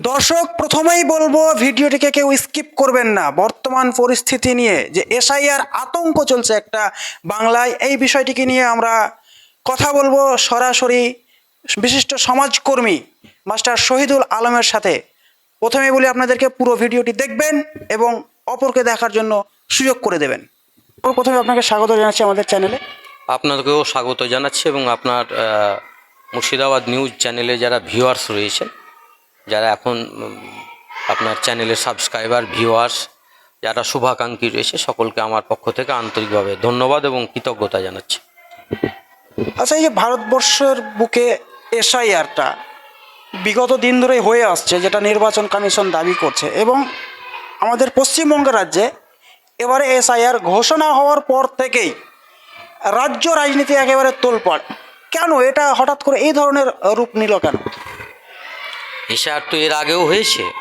দর্শক, প্রথমেই বলব, ভিডিওটিকে কেউ স্কিপ করবেন না। বর্তমান পরিস্থিতি নিয়ে যে এসআইআর আতঙ্ক চলছে একটা বাংলায়, এই বিষয়টিকে নিয়ে আমরা কথা বলব সরাসরি বিশিষ্ট সমাজকর্মী মাস্টার শহীদুল আলমের সাথে। প্রথমেই বলি, আপনাদেরকে পুরো ভিডিওটি দেখবেন এবং অপরকে দেখার জন্য সুযোগ করে দেবেন। প্রথমে আপনাকে স্বাগত জানাচ্ছি আমাদের চ্যানেলে আপনাদেরকেও স্বাগত জানাচ্ছি এবং আপনার মুর্শিদাবাদ নিউজ চ্যানেলে যারা ভিউয়ার্স রয়েছেন যারা এখন আপনার চ্যানেলের সাবস্ক্রাইবার ভিউয়ার্স যারা শুভাকাঙ্ক্ষী রয়েছে, সকলকে আমার পক্ষ থেকে আন্তরিকভাবে ধন্যবাদ এবং কৃতজ্ঞতা জানাচ্ছি। আচ্ছা এই যে ভারতবর্ষের বুকে এসআইআরটা বিগত দিন ধরে হয়ে আসছে, যেটা নির্বাচন কমিশন দাবি করছে এবং আমাদের পশ্চিমবঙ্গ রাজ্যে এবারে এসআইআর ঘোষণা হওয়ার পর থেকেই রাজ্য রাজনীতি একেবারে তোলপাড়। কেন? এটা হঠাৎ করে এই ধরনের রূপ নিল কেন? এশার তো এর আগেও হয়েছে।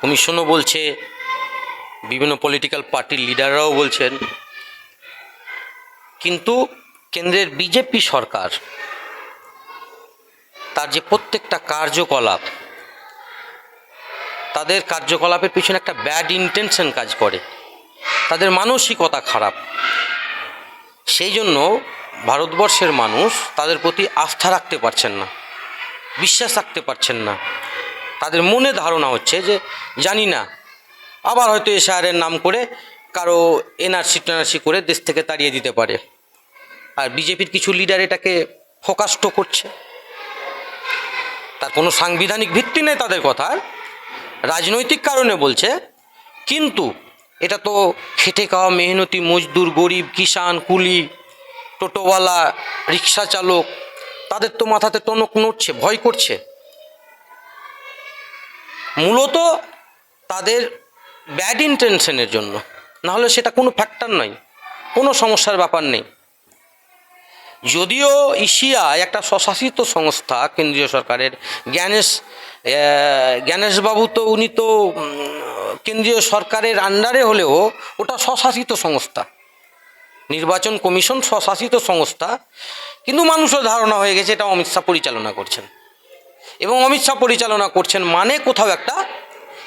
কমিশনও বলছে, বিভিন্ন পলিটিক্যাল পার্টির লিডাররাও বলছেন। কিন্তু কেন্দ্রের বিজেপি সরকার, তার যে প্রত্যেকটা কার্যকলাপ, তাদের কার্যকলাপের পিছনে একটা ব্যাড ইন্টেনশন কাজ করে। তাদের মানসিকতা খারাপ। সেই জন্য ভারতবর্ষের মানুষ তাদের প্রতি আস্থা রাখতে পারছেন না। বিশ্বাস রাখতে পারছেন না। তাদের মনে ধারণা হচ্ছে যে, জানি না, আবার হয়তো এশায়ারের নাম করে কারও এনআরসি টেনআরসি করে দেশ থেকে তাড়িয়ে দিতে পারে। আর বিজেপির কিছু লিডার এটাকে ফোকাস্ট করছে। তার কোনো সাংবিধানিক ভিত্তি নেই তাদের কথার, রাজনৈতিক কারণে বলছে, কিন্তু এটা তো খেটে খাওয়া মেহনতি, মজদুর, গরিব কিষান কুলি, টোটোওয়ালা, রিক্সা চালক তাদের তো মাথাতে টনক নড়ছে, ভয় করছে। মূলত তাদের ব্যাড ইন্টেনশনের জন্য। না হলে সেটা কোনো ফ্যাক্টর নয় কোনো সমস্যার ব্যাপার নেই। যদিও ইশিয়া একটা স্বশাসিত সংস্থা, কেন্দ্রীয় সরকারের, জ্ঞানেশ জ্ঞানেশবাবু তো উনি তো কেন্দ্রীয় সরকারের আন্ডারে হলেও ওটা স্বশাসিত সংস্থা। নির্বাচন কমিশন স্বশাসিত সংস্থা কিন্তু মানুষের ধারণা হয়ে গেছে এটা অমিত শাহ পরিচালনা করছেন। এবং অমিত শাহ পরিচালনা করছেন মানে কোথাও একটা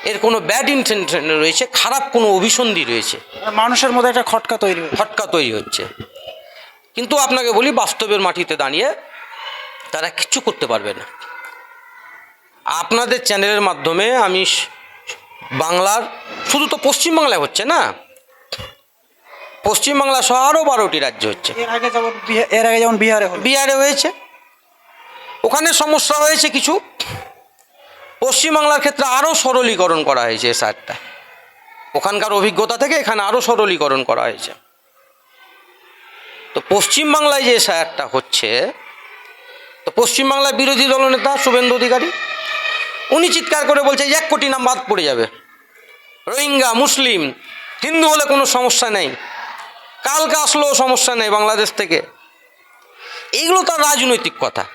এর কোনো ব্যাড ইন্টেনশন রয়েছে খারাপ কোনো অভিসন্ধি রয়েছে। মানুষের মধ্যে একটা খটকা তৈরি খটকা তৈরি হচ্ছে। কিন্তু আপনাকে বলি বাস্তবের মাটিতে দাঁড়িয়ে তারা কিচ্ছু করতে পারবে না। আপনাদের চ্যানেলের মাধ্যমে আমি বাংলার শুধু তো পশ্চিমবাংলায় হচ্ছে না পশ্চিমবাংলা সহ আরও বারোটি রাজ্য হচ্ছে। এর আগে যেমন এর আগে যেমন বিহারে বিহারে হয়েছে। ওখানে সমস্যা হয়েছে কিছু। পশ্চিমবাংলার ক্ষেত্রে আরও সরলীকরণ করা হয়েছে এসআরটা ওখানকার অভিজ্ঞতা থেকে এখানে আরও সরলীকরণ করা হয়েছে। তো পশ্চিমবাংলায় যে এসআরটা হচ্ছে তো পশ্চিমবাংলার বিরোধী দলনেতা শুভেন্দু অধিকারী উনি চিৎকার করে বলছে এক কোটি নাম বাদ পড়ে যাবে। রোহিঙ্গা মুসলিম হিন্দু হলে কোনো সমস্যা নেই। কালকে আসলেও সমস্যা নেই বাংলাদেশ থেকে। এইগুলো তার রাজনৈতিক কথা।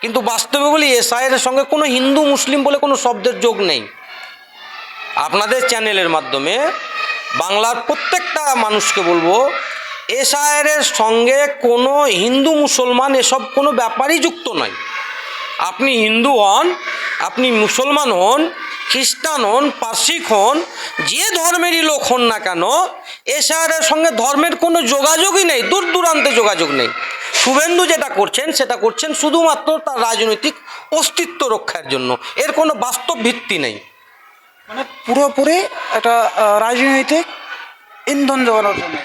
কিন্তু বাস্তবে বলি এসআইয়ের সঙ্গে কোনো হিন্দু, মুসলিম বলে কোনো শব্দের যোগ নেই। আপনাদের চ্যানেলের মাধ্যমে বাংলার প্রত্যেকটা মানুষকে বলব, এসআইয়ের সঙ্গে কোনো হিন্দু, মুসলমান এসব কোনো ব্যাপারই যুক্ত নয়। আপনি হিন্দু হন, আপনি মুসলমান হন খ্রিস্টান হন পার্সিক হন যে ধর্মেরই লোক হন না কেন এসআইয়ের সঙ্গে ধর্মের কোনো যোগাযোগই নেই দূর দূরান্তে যোগাযোগ নেই। শুভেন্দু যেটা করছেন সেটা করছেন শুধুমাত্র তার রাজনৈতিক অস্তিত্ব রক্ষার জন্য। এর কোনো বাস্তব ভিত্তি নেই। মানে পুরোপুরি একটা রাজনৈতিক ইন্ধন জোগানোর জন্য।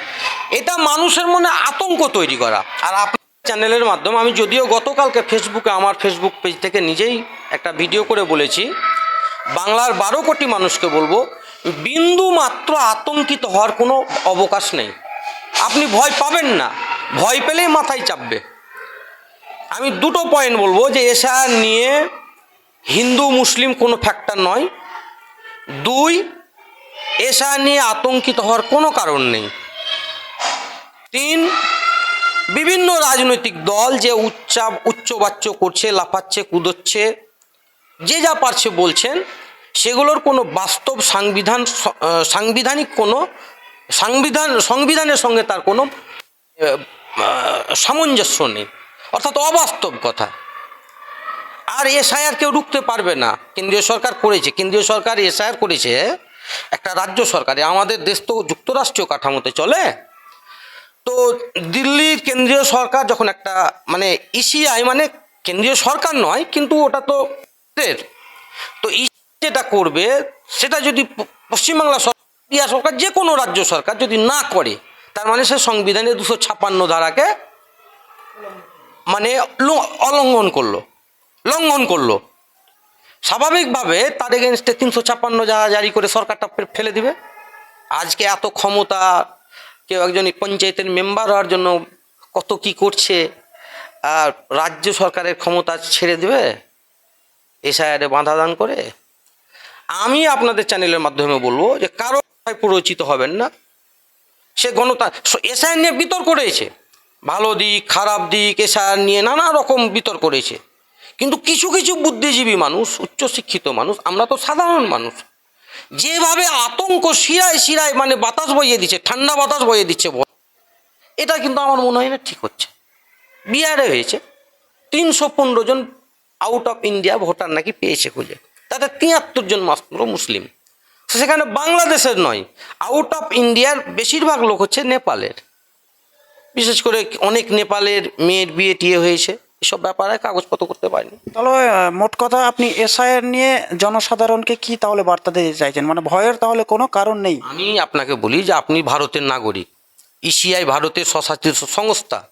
এটা মানুষের মনে আতঙ্ক তৈরি করা। আর আপনার চ্যানেলের মাধ্যমে আমি যদিও গতকালকে ফেসবুকে আমার ফেসবুক পেজ থেকে নিজেই একটা ভিডিও করে বলেছি বাংলার বারো কোটি মানুষকে বলব, বিন্দু মাত্র আতঙ্কিত হওয়ার কোনো অবকাশ নেই। আপনি ভয় পাবেন না, ভয় পেলেই মাথায় চাপবে। আমি দুটো পয়েন্ট বলব যে এসা নিয়ে হিন্দু, মুসলিম কোনো ফ্যাক্টর নয়। দুই এসা নিয়ে আতঙ্কিত হওয়ার কোনো কারণ নেই। তিন, বিভিন্ন রাজনৈতিক দল যে উচ্চা উচ্চবাচ্য করছে, লাফাচ্ছে, কুদোচ্ছে যে যা পারছে বলছেন, সেগুলোর কোনো বাস্তব সাংবিধান সাংবিধানিক কোনো সাংবিধান, সংবিধানের সঙ্গে তার কোনো সামঞ্জস্য নেই। অর্থাৎ অবাস্তব কথা। আর এসআইআর কেউ রুখতে পারবে না। কেন্দ্রীয় সরকার করেছে। কেন্দ্রীয় সরকার এসআইআর করেছে, একটা রাজ্য সরকারে। আমাদের দেশ তো যুক্তরাষ্ট্রীয় কাঠামোতে চলে। তো দিল্লির কেন্দ্রীয় সরকার যখন একটা মানে ইসিআই মানে কেন্দ্রীয় সরকার নয়, কিন্তু ওটা তো স্টেট। তো ই যেটা করবে, সেটা যদি পশ্চিমবাংলা সরকার সরকার যে কোনো রাজ্য সরকার যদি না করে, তার মানে সে সংবিধানের দুশো ছাপান্ন ধারাকে মানে অলঙ্ঘন করল, লঙ্ঘন করল। স্বাভাবিকভাবে তার এগেনস্টে তিনশো ছাপ্পান্ন যা জারি করে সরকারটা ফেলে দিবে। আজকে এত ক্ষমতা, কেউ একজন পঞ্চায়েতের মেম্বার হওয়ার জন্য কত কি করছে, আর রাজ্য সরকারের ক্ষমতা ছেড়ে দেবে? এসআইআরে বাধা দান করে, আমি আপনাদের চ্যানেলের মাধ্যমে বলব যে কারও কথায় প্ররোচিত হবেন না। সে গণতা এসআইআর নিয়ে বিতর্ক রয়েছে। ভালো দিক, খারাপ দিক, এসআইআর নিয়ে নানা রকম বিতর্ক রয়েছে। কিন্তু কিছু কিছু বুদ্ধিজীবী মানুষ, উচ্চশিক্ষিত মানুষ, আমরা তো সাধারণ মানুষ, যেভাবে আতঙ্ক শিরায় শিরায় মানে বাতাস বইয়ে দিচ্ছে, ঠান্ডা বাতাস বইয়ে দিচ্ছে এটা কিন্তু আমার মনে হয় না ঠিক হচ্ছে। বিহারে হয়েছে। তিনশো পনেরো জন আউট অফ ইন্ডিয়া ভোটার নাকি পেয়েছে খুঁজে। তাতে তিয়াত্তর জন মাত্র মুসলিম। সেখানে বাংলাদেশের নয় আউট অফ ইন্ডিয়ার বেশিরভাগ লোক হচ্ছে নেপালের। বিশেষ করে অনেক নেপালের মেয়ের বিয়ে টিয়ে হয়েছে। এসব ব্যাপারে কাগজপত্র করতে পারেনি। তাহলে মোট কথা আপনি এসআইআর নিয়ে জনসাধারণকে কি তাহলে বার্তা দিতে চাইছেন? মানে ভয়ের তাহলে কোনো কারণ নেই। আমি আপনাকে বলি যে আপনি ভারতের নাগরিক। ইসিআই ভারতের স্বশাসিত সংস্থা।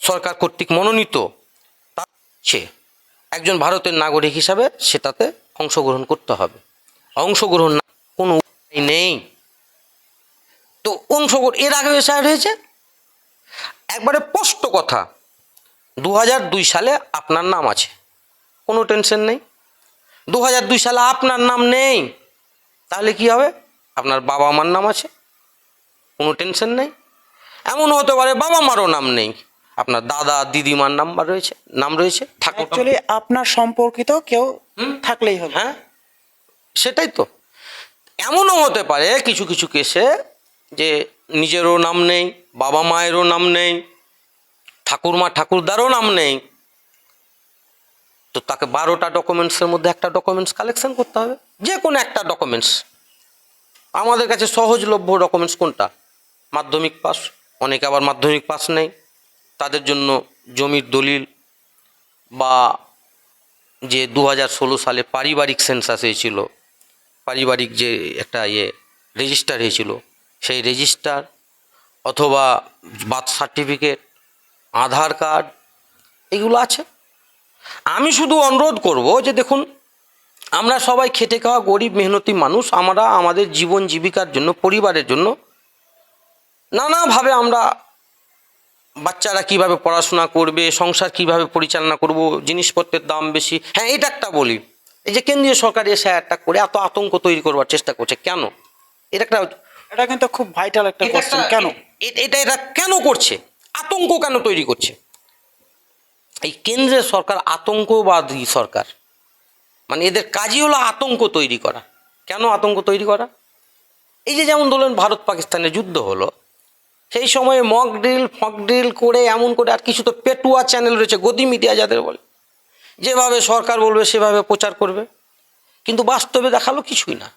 সরকার কর্তৃক মনোনীত। হচ্ছে একজন ভারতের নাগরিক হিসাবে সে তাতে অংশগ্রহণ করতে হবে। অংশগ্রহণ না, কোনো উপায় নেই। তো অংশগ্রহণ এর আগে এসআইআর হয়েছে। একবারে স্পষ্ট কথা দু দুই সালে আপনার নাম আছে, কোনো টেনশন নেই। দু দুই সালে আপনার নাম নেই, তাহলে কি হবে? আপনার বাবা মার নাম আছে, কোনো টেনশন নেই। এমন হতে পারে বাবা মারও নাম নেই। আপনার দাদা দিদিমার নাম্বার রয়েছে নাম রয়েছে ঠাকুর অ্যাকচুয়ালি আপনার সম্পর্কিত কেউ থাকলেই হবে। হ্যাঁ? সেটাই তো। এমনও হতে পারে কিছু কিছু কেসে যে নিজেরও নাম নেই বাবা মায়েরও নাম নেই ঠাকুরমা ঠাকুরদারও নাম নেই। তো তাকে বারোটা ডকুমেন্টসের মধ্যে একটা ডকুমেন্টস কালেকশন করতে হবে। যে কোনো একটা ডকুমেন্টস আমাদের কাছে সহজলভ্য ডকুমেন্টস কোনটা? মাধ্যমিক পাস অনেকে আবার মাধ্যমিক পাস নেই। তাদের জন্য জমির দলিল বা যে দু ষোলো সালে পারিবারিক সেন্সাস হয়েছিল, পারিবারিক যে একটা ইয়ে রেজিস্টার হয়েছিল, সেই রেজিস্টার অথবা বার্থ সার্টিফিকেট, আধার কার্ড, এগুলো আছে। আমি শুধু অনুরোধ করব যে দেখুন, আমরা সবাই খেটে খাওয়া গরিব মেহনতি মানুষ, আমরা আমাদের জীবন জীবিকার জন্য, পরিবারের জন্য নানাভাবে আমরা বাচ্চারা কীভাবে পড়াশোনা করবে সংসার কীভাবে পরিচালনা করব জিনিসপত্রের দাম বেশি। হ্যাঁ এটা একটা বলি। এই যে কেন্দ্রীয় সরকার এসে একটা করে এত আতঙ্ক তৈরি করবার চেষ্টা করছে কেন? এটা একটা এটা কিন্তু খুব ভাইটাল একটা এটা কোশ্চেন কেন? এটা এটা কেন করছে? আতঙ্ক কেন তৈরি করছে? এই কেন্দ্রের সরকার আতঙ্কবাদী সরকার। মানে এদের কাজই হলো আতঙ্ক তৈরি করা। কেন আতঙ্ক তৈরি করা? এই যে যেমন ধরুন ভারত পাকিস্তানের যুদ্ধ হলো সেই সময়ে মক ড্রিল ফক ড্রিল করে এমন করে আর কিছু তো পেটুয়া চ্যানেল রয়েছে, গদি মিডিয়া যাদের বলে। যেভাবে সরকার বলবে, সেভাবে প্রচার করবে। কিন্তু বাস্তবে দেখাল কিছুই না।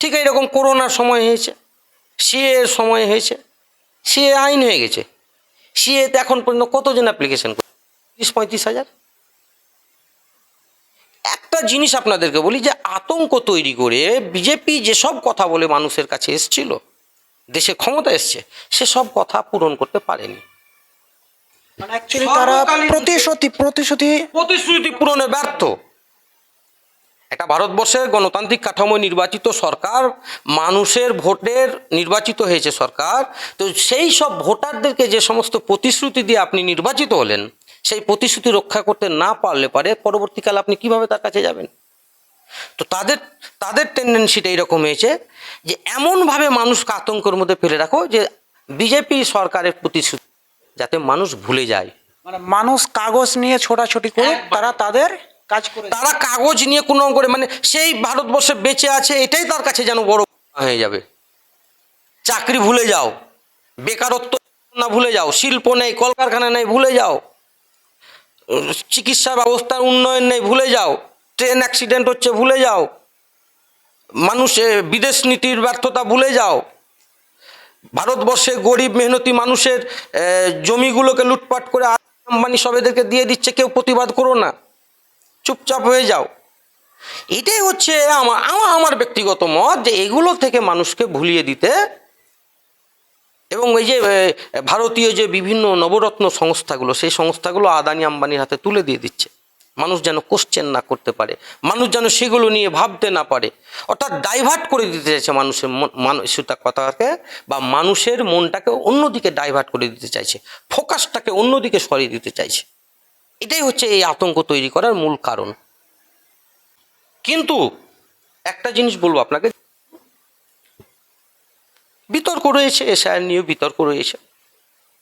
ঠিক এইরকম করোনার সময় হয়েছে সিএর সময় হয়েছে সিএ আইন হয়ে গেছে। সিএতে এখন পর্যন্ত কতজন অ্যাপ্লিকেশন করে তিরিশ, পঁয়ত্রিশ হাজার। একটা জিনিস আপনাদেরকে বলি যে আতঙ্ক তৈরি করে বিজেপি যেসব কথা বলে মানুষের কাছে এসছিল দেশে ক্ষমতা এসছে সেসব কথা পূরণ করতে পারেনি। মানে তারা প্রতিশ্রুতি প্রতিশ্রুতি প্রতিশ্রুতি পূরণে ব্যর্থ। একটা ভারতবর্ষের গণতান্ত্রিক কাঠামো নির্বাচিত সরকার মানুষের ভোটের নির্বাচিত হয়েছে সরকার তো সেই সব ভোটারদেরকে যে সমস্ত প্রতিশ্রুতি দিয়ে আপনি নির্বাচিত হলেন সেই প্রতিশ্রুতি রক্ষা করতে না পারলে পারে পরবর্তীকালে আপনি কীভাবে তার কাছে যাবেন? তো তাদের তাদের টেন্ডেন্সিটা এরকম হয়েছে যে এমনভাবে মানুষকে আতঙ্কের মধ্যে ফেলে রাখো যে বিজেপি সরকারের প্রতিশ্রুতি যাতে মানুষ ভুলে যায়। মানে মানুষ কাগজ নিয়ে ছোটাছুটি করে তারা তাদের কাজ করে তারা কাগজ নিয়ে কোনো করে মানে সেই ভারতবর্ষে বেঁচে আছে এটাই তার কাছে যেন বড় হয়ে যাবে। চাকরি ভুলে যাও বেকারত্ব না ভুলে যাও শিল্প নেই কলকারখানা নেই ভুলে যাও। চিকিৎসা ব্যবস্থার উন্নয়ন নেই ভুলে যাও। ট্রেন অ্যাক্সিডেন্ট হচ্ছে, ভুলে যাও। মানুষে, বিদেশ নীতির ব্যর্থতা ভুলে যাও। ভারতবর্ষে গরিব, মেহনতি মানুষের জমিগুলোকে লুটপাট করে আম্বানি সব এদেরকে দিয়ে দিচ্ছে, কেউ প্রতিবাদ করো না। চুপচাপ হয়ে যাও। এটাই হচ্ছে আমার আমার আমার ব্যক্তিগত মত যে এগুলো থেকে মানুষকে ভুলিয়ে দিতে এবং এই যে ভারতীয় যে বিভিন্ন নবরত্ন সংস্থাগুলো, সেই সংস্থাগুলো আদানি আম্বানির হাতে তুলে দিয়ে দিচ্ছে। মানুষ যেন কোশ্চেন না করতে পারে, মানুষ যেন সেগুলো নিয়ে ভাবতে না পারে। অর্থাৎ ডাইভার্ট করে দিতে চাইছে মানুষের মন- মানসিকতা কথাকে বা মানুষের মনটাকে অন্যদিকে ডাইভার্ট করে দিতে চাইছে ফোকাসটাকে অন্যদিকে সরিয়ে দিতে চাইছে। এটাই হচ্ছে এই আতঙ্ক তৈরি করার মূল কারণ। কিন্তু একটা জিনিস বলব আপনাকে, বিতর্ক রয়েছে এসআইআর নিয়েও বিতর্ক রয়েছে।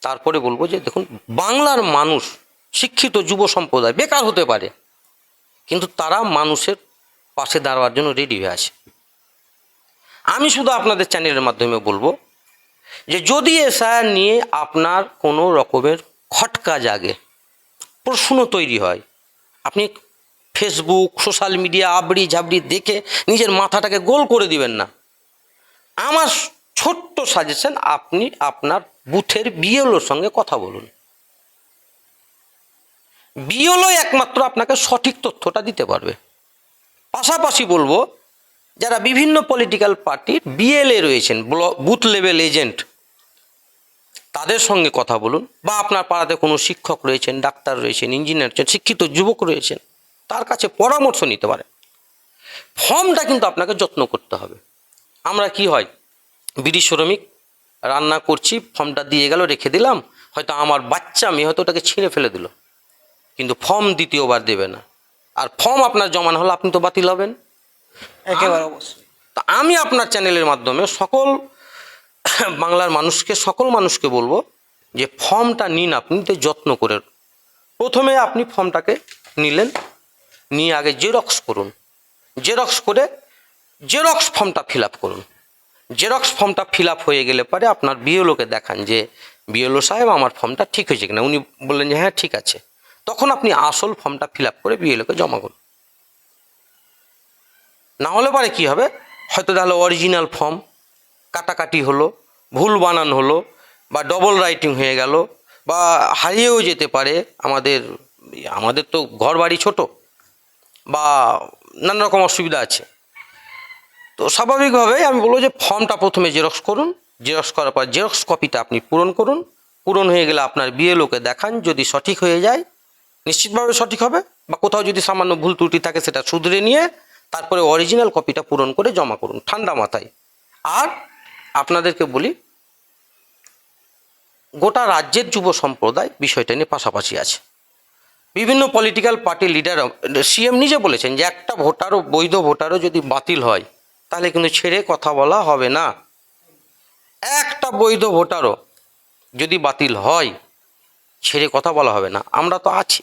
তারপরে বলব যে দেখুন, বাংলার মানুষ শিক্ষিত যুব সম্প্রদায়, বেকার হতে পারে। কিন্তু তারা মানুষের পাশে দাঁড়াবার জন্য রেডি হয়ে আছে। আমি শুধু আপনাদের চ্যানেলের মাধ্যমে বলব যে যদি এসআইআর নিয়ে আপনার কোনো রকমের খটকা জাগে, প্রশ্ন তৈরি হয়, আপনি ফেসবুক সোশ্যাল মিডিয়া আবড়ি ঝাবড়ি দেখে নিজের মাথাটাকে গোল করে দিবেন না। আমার ছোট্ট সাজেশন আপনি আপনার বুথের বিএলওর সঙ্গে কথা বলুন। বিএলও একমাত্র আপনাকে সঠিক তথ্যটা দিতে পারবে। পাশাপাশি বলব, যারা বিভিন্ন পলিটিক্যাল পার্টির বিএলএ রয়েছেন বুথ লেভেল এজেন্ট তাদের সঙ্গে কথা বলুন বা আপনার পাড়াতে কোনো শিক্ষক রয়েছেন, ডাক্তার রয়েছেন ইঞ্জিনিয়ার রয়েছেন, শিক্ষিত যুবক রয়েছেন, তার কাছে পরামর্শ নিতে পারেন। ফর্মটা কিন্তু আপনাকে যত্ন করতে হবে। আমরা কি হয়, বিড়ি শ্রমিক, রান্না করছি, ফর্মটা দিয়ে গেল, রেখে দিলাম, হয়তো আমার বাচ্চা মেয়ে হয়তো ওটাকে ছিঁড়ে ফেলে দিল। কিন্তু ফর্ম দ্বিতীয়বার দেবে না। আর ফর্ম আপনার জমা না হলে আপনি তো বাতিল হবেন। একেবারে অবশ্যই। তা আমি আপনার চ্যানেলের মাধ্যমে সকল বাংলার মানুষকে সকল মানুষকে বলব যে ফর্মটা নিন আপনি তো যত্ন করে। প্রথমে আপনি ফর্মটাকে নিলেন নিয়ে আগে জেরক্স করুন। জেরক্স করে জেরক্স ফর্মটা ফিল আপ করুন। জেরক্স ফর্মটা ফিল আপ হয়ে গেলে পরে আপনার বিএলওকে দেখান যে বিএলও সাহেব আমার ফর্মটা ঠিক হয়েছে কিনা? উনি বললেন যে হ্যাঁ ঠিক আছে। তখন আপনি আসল ফর্মটা ফিল আপ করে বিএলওকে জমা করুন। না হলে পরে কী হবে? হয়তো তাহলে অরিজিনাল ফর্ম কাটাকাটি হলো, ভুল বানান হলো, বা ডবল রাইটিং হয়ে গেল, বা হারিয়েও যেতে পারে আমাদের আমাদের তো ঘর বাড়ি ছোট, বা নানা রকম অসুবিধা আছে। তো স্বাভাবিকভাবেই আমি বলব যে ফর্মটা প্রথমে জেরক্স করুন জেরক্স করার পর জেরক্স কপিটা আপনি পূরণ করুন। পূরণ হয়ে গেলে আপনার বিএলওকে দেখান, যদি সঠিক হয়ে যায় নিশ্চিতভাবে সঠিক হবে বা কোথাও যদি সামান্য ভুল ত্রুটি থাকে সেটা শুধরে নিয়ে তারপরে অরিজিনাল কপিটা পূরণ করে জমা করুন, ঠান্ডা মাথায়। আর আপনাদেরকে বলি, গোটা রাজ্যের যুব সম্প্রদায় বিষয়টা নিয়ে পাশাপাশি আছে। বিভিন্ন পলিটিক্যাল পার্টি লিডার সিএম নিজে বলেছেন যে একটা ভোটারও, বৈধ ভোটারও যদি বাতিল হয়, তাহলে কিন্তু ছেড়ে কথা বলা হবে না। একটা বৈধ ভোটারও যদি বাতিল হয়, ছেড়ে কথা বলা হবে না। আমরা তো আছি।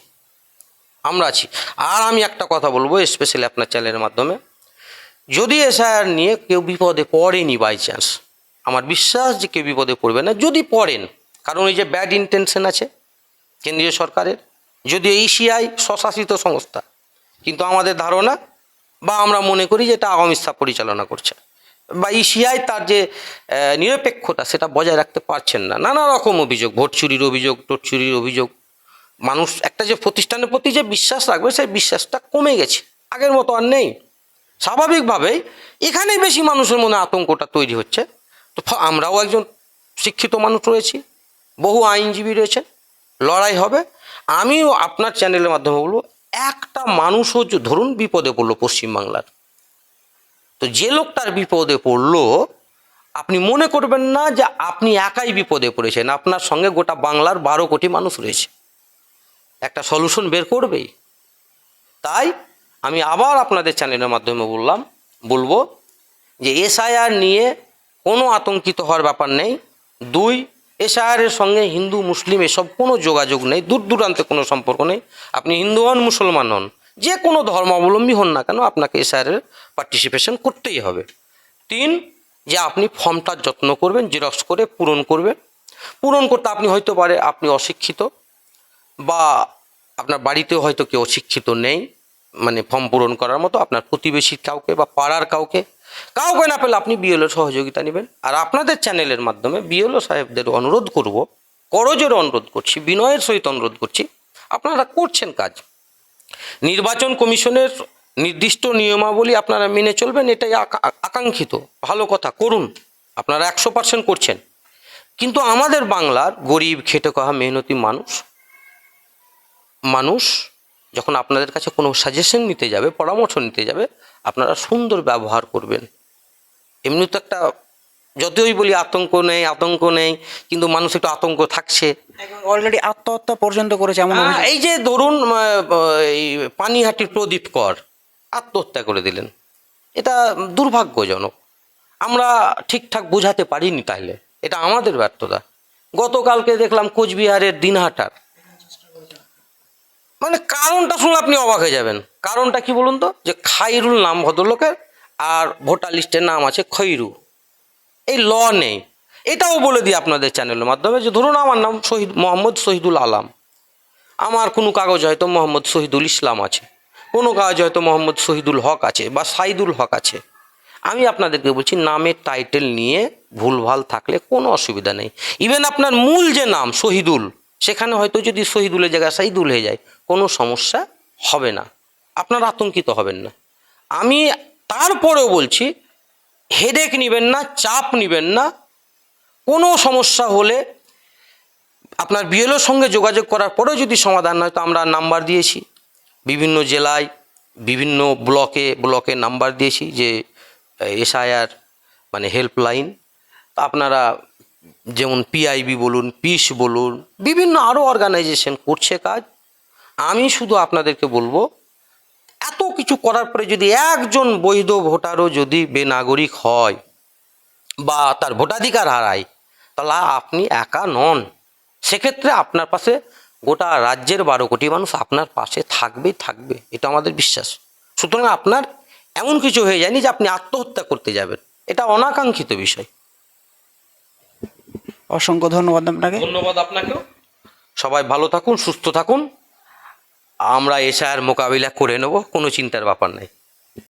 আমরা আছি। আর আমি একটা কথা বলব স্পেশালি আপনার চ্যানেলের মাধ্যমে। যদি এসআইআর নিয়ে কেউ বিপদে পড়েনি বাই চান্স আমার বিশ্বাস যে কেউ বিপদে পড়বে না, যদি পড়েন, কারণ এই যে ব্যাড ইন্টেনশন আছে কেন্দ্রীয় সরকারের যদিও ইসিআই স্বশাসিত সংস্থা, কিন্তু আমাদের ধারণা, বা আমরা মনে করি যে এটা আওয়ামী স্থাপ পরিচালনা করছে, বা ইসিআই তার যে নিরপেক্ষতা, সেটা বজায় রাখতে পারছেন না। নানা রকম অভিযোগ ভোট চুরির অভিযোগ টোট চুরির অভিযোগ মানুষ, একটা যে প্রতিষ্ঠানের প্রতি যে বিশ্বাস রাখবে, সেই বিশ্বাসটা কমে গেছে। আগের মতো আর নেই। স্বাভাবিকভাবেই এখানেই বেশি মানুষের মনে আতঙ্কটা তৈরি হচ্ছে। তো আমরাও একজন শিক্ষিত মানুষ রয়েছি। বহু আইনজীবী রয়েছে লড়াই হবে। আমিও আপনার চ্যানেলের মাধ্যমে বলব, একটা মানুষও ধরুন বিপদে পড়ল পশ্চিমবাংলার। তো যে লোকটার বিপদে পড়ল, আপনি মনে করবেন না যে আপনি একাই বিপদে পড়েছেন। আপনার সঙ্গে গোটা বাংলার বারো কোটি মানুষ রয়েছে। একটা সলিউশন বের করবেই। তাই আমি আবার আপনাদের চ্যানেলের মাধ্যমে বললাম, বলব যে এসআইআর নিয়ে কোনো আতঙ্কিত হওয়ার ব্যাপার নেই। দুই এসআইআরের সঙ্গে হিন্দু, মুসলিম এসব কোনো যোগাযোগ নেই, দূর দূরান্তে কোনো সম্পর্ক নেই। আপনি হিন্দু হন, মুসলমান হন, যে কোনো ধর্মাবলম্বী হন না কেন আপনাকে এসআইআরের পার্টিসিপেশন করতেই হবে। তিন, যে আপনি ফর্মটার যত্ন করবেন জেরক্স করে পূরণ করবেন। পূরণ করতে আপনি হয়তো পারে আপনি অশিক্ষিত বা আপনার বাড়িতেও হয়তো কেউ শিক্ষিত নেই মানে ফর্ম পূরণ করার মতো আপনার প্রতিবেশীর কাউকে বা পাড়ার কাউকে কাউকে না পেলে আপনি বিএলও সহযোগিতা নেবেন। আর আপনাদের চ্যানেলের মাধ্যমে বিএলও সাহেবদের অনুরোধ করব, করজোর অনুরোধ করছি, বিনয়ের সহিত অনুরোধ করছি, আপনারা করছেন কাজ। নির্বাচন কমিশনের নির্দিষ্ট নিয়মাবলী আপনারা মেনে চলবেন, এটাই আকাঙ্ক্ষিত। ভালো কথা, করুন। আপনারা একশো পার্সেন্ট করছেন। কিন্তু আমাদের বাংলার গরিব, খেটে খাওয়া, মেহনতি মানুষ মানুষ যখন আপনাদের কাছে কোনো সাজেশন নিতে যাবে পরামর্শ নিতে যাবে আপনারা সুন্দর ব্যবহার করবেন। এমনি তো একটা যতই বলি আতঙ্ক নেই আতঙ্ক নেই কিন্তু মানুষ একটু আতঙ্ক থাকছে। অলরেডি আত্মহত্যা পর্যন্ত করেছে এমন এই যে ধরুন এই পানিহাটির প্রদীপ কর আত্মহত্যা করে দিলেন। এটা দুর্ভাগ্যজনক। আমরা ঠিকঠাক বোঝাতে পারিনি তাহলে এটা আমাদের ব্যর্থতা। গতকালকে দেখলাম কোচবিহারের দিনহাটার। মানে কারণটা শুনলে আপনি অবাক হয়ে যাবেন। কারণটা কি বলুন তো? যে খাইরুল নাম ভদ্রলোকের আর ভোটার লিস্টের নাম আছে খৈরু। এই ল নেই। এটাও বলে দিই আপনাদের চ্যানেলের মাধ্যমে যে ধরুন আমার নাম শহীদ, মোহাম্মদ শহীদুল আলাম। আমার কোনো কাগজ হয়তো মোহাম্মদ শহীদুল ইসলাম আছে। কোনো কাগজ হয়তো মোহাম্মদ শহীদুল হক আছে বা সাইদুল হক আছে। আমি আপনাদেরকে বলছি, নামের টাইটেল নিয়ে ভুলভাল থাকলে কোনো অসুবিধা নেই। ইভেন আপনার মূল যে নাম, শহীদুল সেখানে হয়তো যদি শহীদুলের জায়গায় সাইদুল হয়ে যায়, কোনো সমস্যা হবে না। আপনারা আতঙ্কিত হবেন না। আমি তারপরেও বলছি হেডেক নেবেন না, চাপ নেবেন না। কোনো সমস্যা হলে আপনার বিএলওর সঙ্গে যোগাযোগ করার পরেও যদি সমাধান হয়, তো আমরা নাম্বার দিয়েছি। বিভিন্ন জেলায়, বিভিন্ন ব্লকে ব্লকে নাম্বার দিয়েছি যে, এসআইআর মানে হেল্পলাইন। আপনারা যেমন পিআইবি বলুন পিস বলুন, বিভিন্ন আরও অর্গানাইজেশন করছে কাজ। আমি শুধু আপনাদেরকে বলব, এত কিছু করার পরে যদি একজন বৈধ ভোটারও যদি বেনাগরিক হয় বা তার ভোটাধিকার হারায়, তাহলে আপনি একা নন। সেক্ষেত্রে আপনার পাশে গোটা রাজ্যের বারো কোটি মানুষ আপনার পাশে থাকবেই থাকবে। এটা আমাদের বিশ্বাস। সুতরাং আপনার এমন কিছু হয়ে যায়নি যে আপনি আত্মহত্যা করতে যাবেন। এটা অনাকাঙ্ক্ষিত বিষয়। অসংখ্য ধন্যবাদ আপনাকে। ধন্যবাদ আপনাকেও। সবাই ভালো থাকুন, সুস্থ থাকুন। আমরা এসআর মোকাবিলা করে নেব, কোনো চিন্তার ব্যাপার নেই।